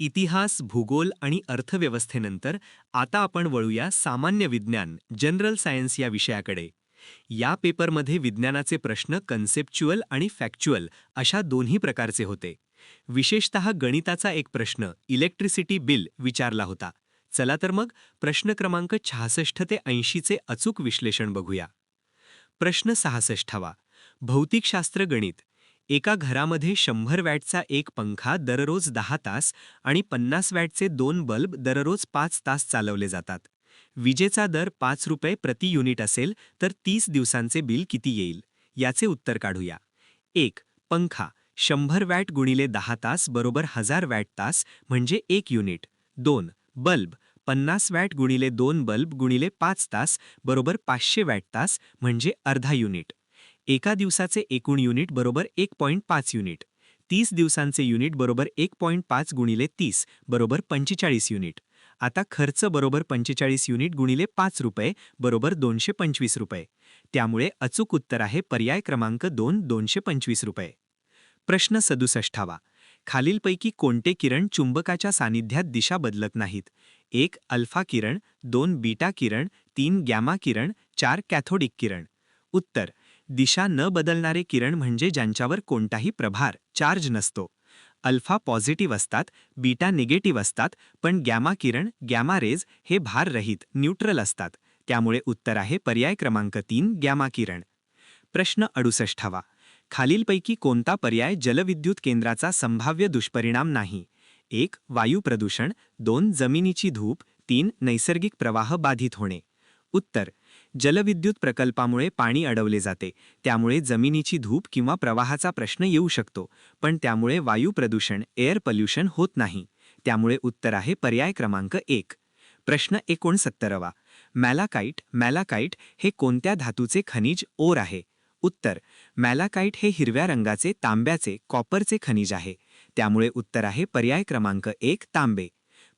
इतिहास भूगोल आणि अर्थव्यवस्थेनंतर आता आपण वळूया सामान्य विज्ञान जनरल सायन्स या विषयाकडे. या पेपरमध्ये विज्ञानाचे प्रश्न कन्सेप्च्युअल आणि फॅक्च्युअल अशा दोन्ही प्रकारचे होते. विशेषतः गणिताचा एक प्रश्न इलेक्ट्रिसिटी बिल विचारला होता. चला तर मग प्रश्न क्रमांक छहासष्ट ते ऐंशीचे अचूक विश्लेषण बघूया. प्रश्न सहासष्टावा भौतिकशास्त्र गणित. एका घरामध्ये शंभर वॅटचा एक पंखा दररोज दहा तास आणि पन्नास वॅटचे दोन बल्ब दररोज पाच तास चालवले जातात. विजेचा दर पाच रुपये प्रति युनिट असेल तर तीस दिवसांचे बिल किती येईल? याचे उत्तर काढूया. एक पंखा. शंभर वॅट गुणिले दहा तास बरोबर हजार वॅट तास म्हणजे एक युनिट. दोन बल्ब. पन्नास वॅट गुणिले दोन बल्ब गुणिले पाच तास बरोबर पाचशे वॅट तास म्हणजे अर्धा युनिट. एका दिवसाचे एकूण युनिट बरोबर एक पॉईंट पाच युनिट. तीस दिवसांचे युनिट बरोबर एक पॉईंट पाच गुणिले तीस बरोबर पंचेचाळीस युनिट. आता खर्च बरोबर पंचेचाळीस युनिट गुणिले पाच रुपये बरोबर दोनशे पंचवीस रुपये. त्यामुळे अचूक उत्तर आहे पर्याय क्रमांक दोन दोनशे पंचवीस रुपये. प्रश्न सदुसष्टावा. खालीलपैकी कोणते किरण चुंबकाच्या सानिध्यात दिशा बदलत नाहीत? एक अल्फा किरण दोन बीटा किरण तीन गॅमा किरण चार कॅथोडिक किरण. उत्तर दिशा न बदलणारे किरण म्हणजे ज्यांच्यावर कोणताही प्रभार चार्ज नसतो. अल्फा पॉझिटिव्ह असतात बीटा निगेटिव्ह असतात पण गॅमा किरण गॅमा रेज हे भाररहित न्यूट्रल असतात. त्यामुळे उत्तर आहे पर्याय क्रमांक तीन गॅमा किरण. प्रश्न अडुसष्टावा खालीलपैकी कोणता पर्याय जलविद्युत केंद्राचा संभाव्य दुष्परिणाम नाही? एक वायू प्रदूषण. दोन जमिनीची धूप. तीन नैसर्गिक प्रवाह बाधित होणे. उत्तर जलविद्युत प्रकल्पामुळे पाणी अडवले जाते. त्यामुळे जमिनीची धूप किंवा प्रवाहाचा प्रश्न येऊ शकतो. पण त्यामुळे वायू प्रदूषण एअर पल्युशन होत नाही. त्यामुळे उत्तर आहे पर्याय क्रमांक एक. प्रश्न एकोणसत्तरवा. मॅलाकाईट मॅलाकाईट हे कोणत्या धातूचे खनिज ओर आहे? उत्तर. मॅलाकाईट हे हिरव्या रंगाचे तांब्याचे कॉपरचे खनिज आहे. त्यामुळे उत्तर आहे पर्याय क्रमांक एक तांबे.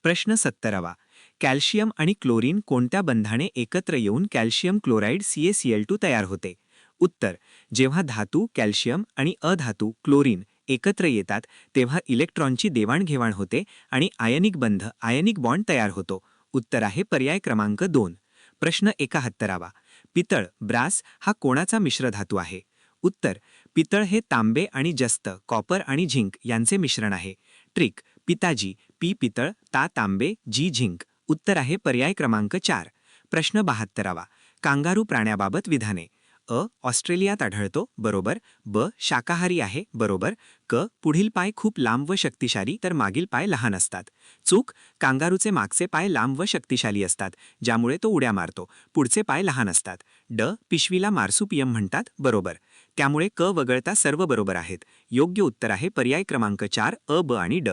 प्रश्न सत्तरावा. कॅल्शियम आणि क्लोरीन कोणत्या बंधाने एकत्र येऊन कॅल्शियम क्लोराईड सीएसीएल टू तयार होते? उत्तर जेव्हा धातू कॅल्शियम आणि अधातू क्लोरीन एकत्र येतात तेव्हा इलेक्ट्रॉनची देवाणघेवाण होते आणि आयनिक बंध आयनिक बॉन्ड तयार होतो. उत्तर आहे पर्याय क्रमांक दोन. प्रश्न एकाहत्तरावा. पितळ ब्रास हा कोणाचा मिश्र धातू आहे? उत्तर पितळ हे तांबे आणि जस्त कॉपर आणि झिंक यांचे मिश्रण आहे. ट्रिक पिताजी पी पितळ ता तांबे जी झिंक. उत्तर आहे पर्याय क्रमांक चार. प्रश्न बहात्तरावा. कांगारू प्राण्याबाबत विधाने. अ. ऑस्ट्रेलियात आढळतो बरोबर. ब. शाकाहारी आहे बरोबर. क. पुढील पाय खूप लांब व शक्तिशाली तर मागील पाय लहान असतात. चूक. कांगारूचे मागचे पाय लांब व शक्तिशाली असतात ज्यामुळे तो उड्या मारतो. पुढचे पाय लहान असतात. ड. पिशवीला मार्सुपियम म्हणतात बरोबर. त्यामुळे क वगळता सर्व बरोबर आहेत. योग्य उत्तर आहे पर्याय क्रमांक चार अ ब आणि ड.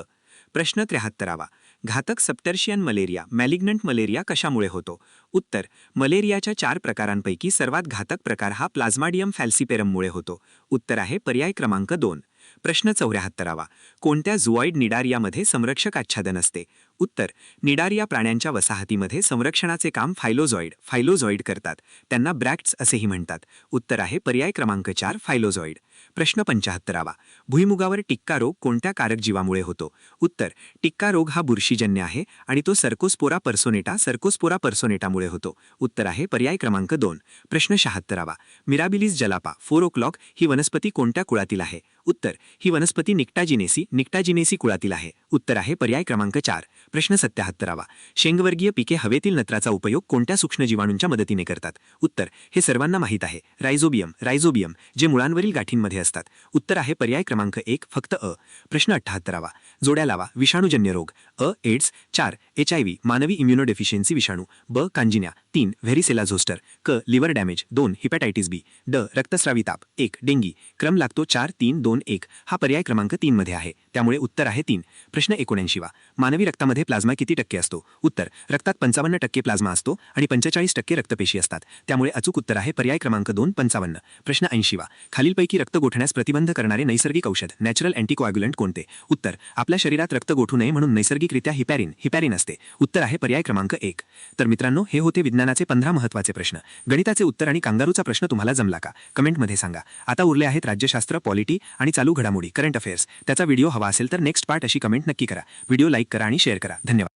प्रश्न त्र्याहत्तरावा. घातक सप्टर्शियन मलेरिया मॅलिग्नंट मलेरिया कशामुळे होतो? उत्तर मलेरियाच्या चार प्रकारांपैकी सर्वात घातक प्रकार हा प्लाझ्माडियम फॅल्सिपेरममुळे होतो. उत्तर आहे पर्याय क्रमांक दोन. प्रश्न चौऱ्याहत्तरावा. कोणत्या झुऑइड निडारियामध्ये संरक्षक आच्छादन असते? उत्तर निडारिया प्राण्यांच्या वसाहतीमध्ये संरक्षणाचे काम फायलोझॉइड फायलोझॉइड करतात. त्यांना ब्रॅक्ट्स असेही म्हणतात. उत्तर आहे पर्याय क्रमांक चार फायलोझॉइड. प्रश्न पंचाहत्तरावा. भुईमुगावर टिक्का रोग कोणत्या कारक जीवामुळे होतो? उत्तर टिक्का रोग हा बुरशीजन्य आहे आणि तो सर्कोस्पोरा पर्सोनेटा सर्कोस्पोरा पर्सोनेटामुळे होतो. उत्तर आहे पर्याय क्रमांक दोन. प्रश्न शहात्तरावा. Mirabilis jalapa four o'clock ही वनस्पती कोणत्या कुळातील आहे? उत्तर ही वनस्पती निकटाजिनेसी निक्टाजिनेसी कुळातील आहे. उत्तर आहे पर्याय क्रमांक चार. प्रश्न सत्याहत्तरावा. शेंगवर्गीय पिके हवेतील नत्राचा उपयोग कोणत्या सूक्ष्मजीवाणूंच्या मदतीने करतात? उत्तर हे सर्वांना माहीत आहे. रायझोबियम रायझोबियम जे मुळांवरील गाठींमध्ये असतात. उत्तर आहे पर्याय क्रमांक एक फक्त अ. प्रश्न अठ्ठाहत्तरावा. जोड्या लावा. विषाणूजन्य रोग. अ एड्स. चार. H I V. मानवी इम्युनोडेफिशियन्सी विषाणू. ब कांजिन्या तीन व्हेरिसेला झोस्टर क लिव्हर डॅमेज दोन हिपॅटायटिस बी ड रक्तस्रावी ताप एक डेंगी क्रम लागतो चार तीन दोन एक हा पर्याय क्रमांक तीन मध्ये आहे. त्यामुळे उत्तर आहे तीन. प्रश्न एकोणऐंशीवा मानवी रक्तामध्ये प्लाझ्मा किती टक्के असतो? उत्तर रक्तात पंचावन्न टक्के प्लाझ्मा असतो आणि पंचेचाळीस टक्के रक्तपेशी असतात. त्यामुळे अचूक उत्तर आहे पर्याय क्रमांक दोन पंचावन्न. प्रश्न ऐंशीवा खालीलपैकी रक्त गोठण्यास प्रतिबंध करणारे नैसर्गिक औषध नॅचरल अँटीकोॲग्युलंट कोणते? उत्तर आपल्या शरीरात रक्त गोठू नये म्हणून नैसर्गिकरित्या हिपॅरिन हिपॅरिन असते. उत्तर आहे पर्याय क्रमांक एक. तर मित्रांनो हे होते विज्ञान विज्ञानाचे पंधरा महत्त्वाचे प्रश्न. गणिताचे उत्तर आणि कांगारूचा प्रश्न तुम्हाला जमला का? कमेंटमध्ये सांगा. आता उरले आहेत राज्यशास्त्र पॉलिटी आणि चालू घडामोडी करंट अफेअर्स त्याचा व्हिडिओ हवा असेल तर नेक्स्ट पार्ट अशी कमेंट नक्की करा. व्हिडिओ लाईक करा आणि शेअर करा. धन्यवाद.